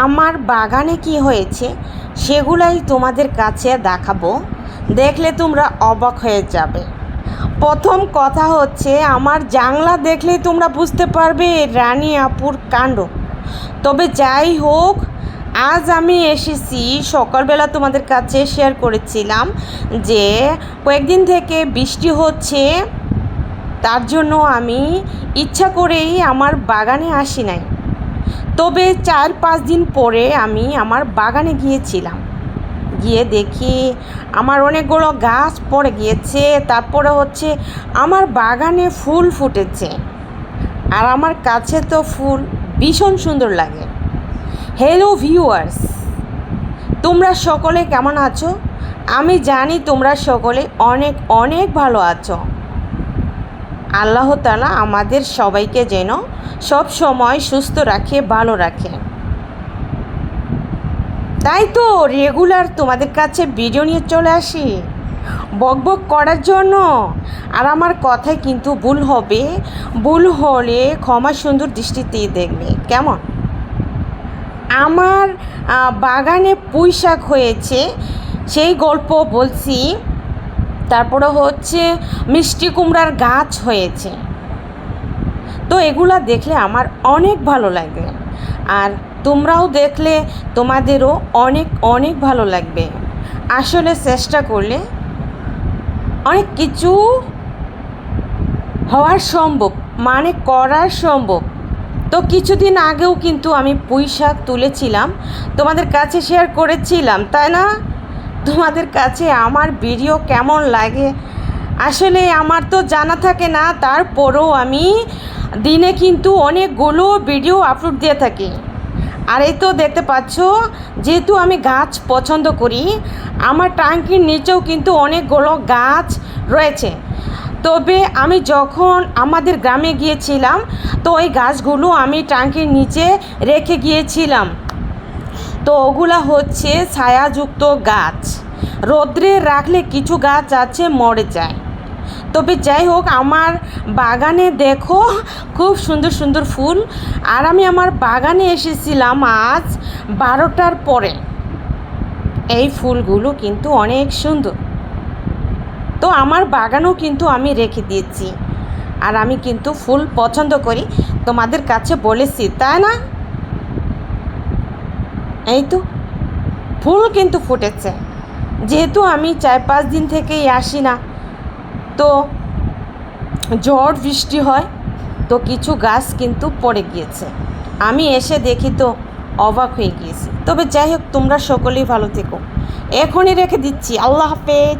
আমার বাগানে কি হয়েছে সেগুলাই তোমাদের কাছে দেখাবো। দেখলে তোমরা অবাক হয়ে যাবে। প্রথম কথা হচ্ছে, আমার জাংলা দেখলেই তোমরা বুঝতে পারবে রানী আপুর কাণ্ড। তবে যাই হোক, আজ আমি এসেছি, সকালবেলা তোমাদের কাছে শেয়ার করেছিলাম যে কয়েকদিন থেকে বৃষ্টি হচ্ছে, তার জন্য আমি ইচ্ছা করেই আমার বাগানে আসি নাই। তবে চার পাঁচ দিন পরে আমি আমার বাগানে গিয়েছিলাম। গিয়ে দেখি আমার অনেকগুলো গাছ পড়ে গিয়েছে, তারপরে হচ্ছে আমার বাগানে ফুল ফুটেছে। আর আমার কাছে তো ফুল ভীষণ সুন্দর লাগে। হ্যালো ভিউয়ার্স তোমরা সকলে কেমন আছো? আমি জানি তোমরা সকলে অনেক অনেক ভালো আছো। আল্লাহ তালা আমাদের সবাইকে যেন সব সময় সুস্থ রাখে, ভালো রাখে। তাই তো রেগুলার তোমাদের কাছে ভিডিও নিয়ে চলে আসি। বক বক করার জন্য। আর আমার কথায় কিন্তু ভুল হবে। ভুল হলে ক্ষমা সুন্দর দৃষ্টিতে দেখবে। কেমন? আমার বাগানে পুঁই শাক হয়েছে। সেই গল্প বলছি। তারপরে হচ্ছে মিষ্টি কুমড়ার গাছ হয়েছে। তো এগুলা দেখলে আমার অনেক ভালো লাগে আর তোমরাও দেখলে তোমাদেরও অনেক অনেক ভালো লাগবে। আসলে চেষ্টা করলে অনেক কিছু হওয়ার সম্ভব মানে করার সম্ভব। তো কিছুদিন আগেও কিন্তু আমি পুঁই শাক তুলেছিলাম, তোমাদের কাছে শেয়ার করেছিলাম, তাই না? তোমাদের কাছে আমার ভিডিও কেমন লাগে? আসলে আমার তো জানা থাকে না, তারপরেও আমি দিনে কিন্তু অনেকগুলো ভিডিও আপলোড দিয়ে থাকি। আর এই তো দেখতে পাচ্ছ, যেহেতু আমি গাছ পছন্দ করি, আমার ট্যাঙ্কির নিচেও কিন্তু অনেকগুলো গাছ রয়েছে। তবে আমি যখন আমাদের গ্রামে গিয়েছিলাম, তো ওই গাছগুলো আমি ট্যাঙ্কির নিচে রেখে গিয়েছিলাম। তো ওগুলা হচ্ছে ছায়াযুক্ত গাছ। রোদ্রে রাখলে কিছু গাছ আছে, মরে যায়। তবে যাই হোক, আমার বাগানে দেখো, খুব সুন্দর সুন্দর ফুল। আর আমি আমার বাগানে এসেছিলাম আজ বারোটার পরে। এই ফুলগুলো কিন্তু অনেক সুন্দর। তো আমার বাগানও কিন্তু আমি রেখে দিয়েছি। আর আমি কিন্তু ফুল পছন্দ করি। তোমাদের কাছে বলেছি, তাই না? এই তো ফুল কিন্তু ফুটেছে। যেহেতু আমি চার পাঁচ দিন থেকেই আসি না, তো ঝড় বৃষ্টি হয়, তো কিছু গাছ কিন্তু পড়ে গিয়েছে। আমি এসে দেখি তো অবাক হয়ে গিয়েছি। তবে যাই হোক, তোমরা সকলেই ভালো থেকো। এখনই রেখে দিচ্ছি। আল্লাহ হাফেজ।